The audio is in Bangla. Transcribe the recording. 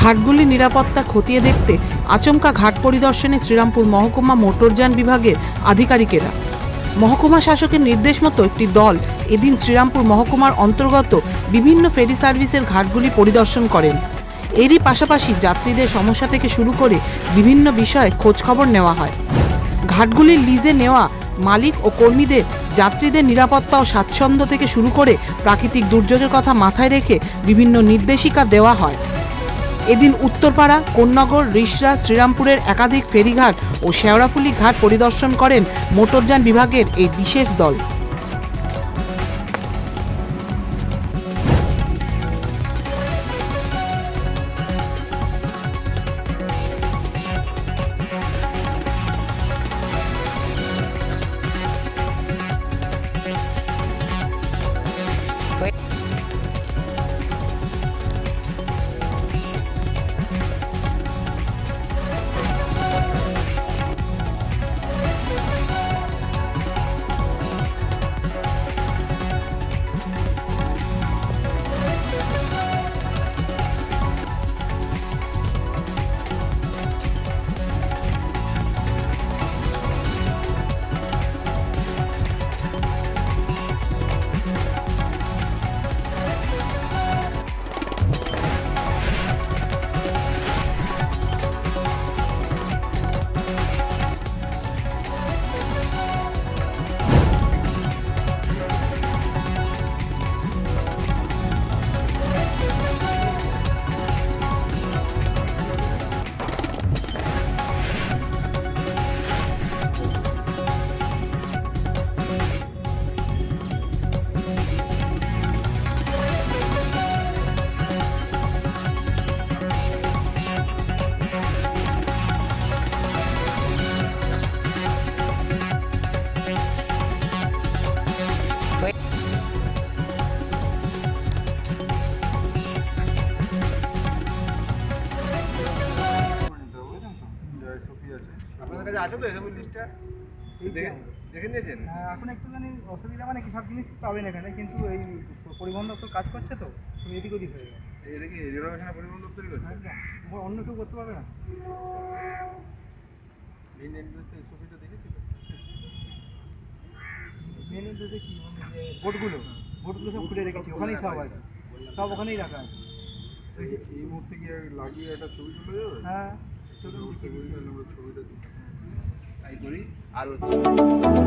ঘাটগুলির নিরাপত্তা খতিয়ে দেখতে আচমকা ঘাট পরিদর্শনে শ্রীরামপুর মহকুমা মোটরযান বিভাগের আধিকারিকেরা। মহকুমা শাসকের নির্দেশ মতো একটি দল এদিন শ্রীরামপুর মহকুমার অন্তর্গত বিভিন্ন ফেরি সার্ভিসের ঘাটগুলি পরিদর্শন করেন। এরই পাশাপাশি যাত্রীদের সমস্যা থেকে শুরু করে বিভিন্ন বিষয়ে খোঁজখবর নেওয়া হয়। ঘাটগুলির লিজে নেওয়া মালিক ও কর্মীদের যাত্রীদের নিরাপত্তা ও স্বাচ্ছন্দ্য থেকে শুরু করে প্রাকৃতিক দুর্যোগের কথা মাথায় রেখে বিভিন্ন নির্দেশিকা দেওয়া হয়। এদিন উত্তরপাড়া, কোন্নগর রিষড়া শ্রীরামপুরের একাধিক ফেরিঘাট ও শেওড়াফুলি ঘাট পরিদর্শন করেন মোটরযান বিভাগের এই বিশেষ দল। আপনাদের কাছে আছে তো এসব লিস্টটা দেখে দেখে নিয়েছেন? হ্যাঁ, এখন একটুখানি অসুবিধা মানে কি সব জিনিস পাবেন এখানে কিন্তু এই পরিবহন দপ্তর কাজ করছে তো তুমি এদিক ওদিক হয়ে গেছে এটা কি রিনোভেশন পরিবহন দপ্তরই করছে? একদম অন্য কেউ করতে পারবে না? মেইন ছবিটা দেখেছিল? মেন উদ্দেশ্যে কি? মানে যে বোটগুলো বোটগুলো সব খুলে রেখেছি ওখানেই সব আছে। সব ওখানেই রাখা আছে। এই- মুহূর্তে গিয়ে লাগিয়ে একটা ছবি তুলে যাবে হ্যাঁ। চলুন ছবিটা তুলে। তাই করি। আর হচ্ছে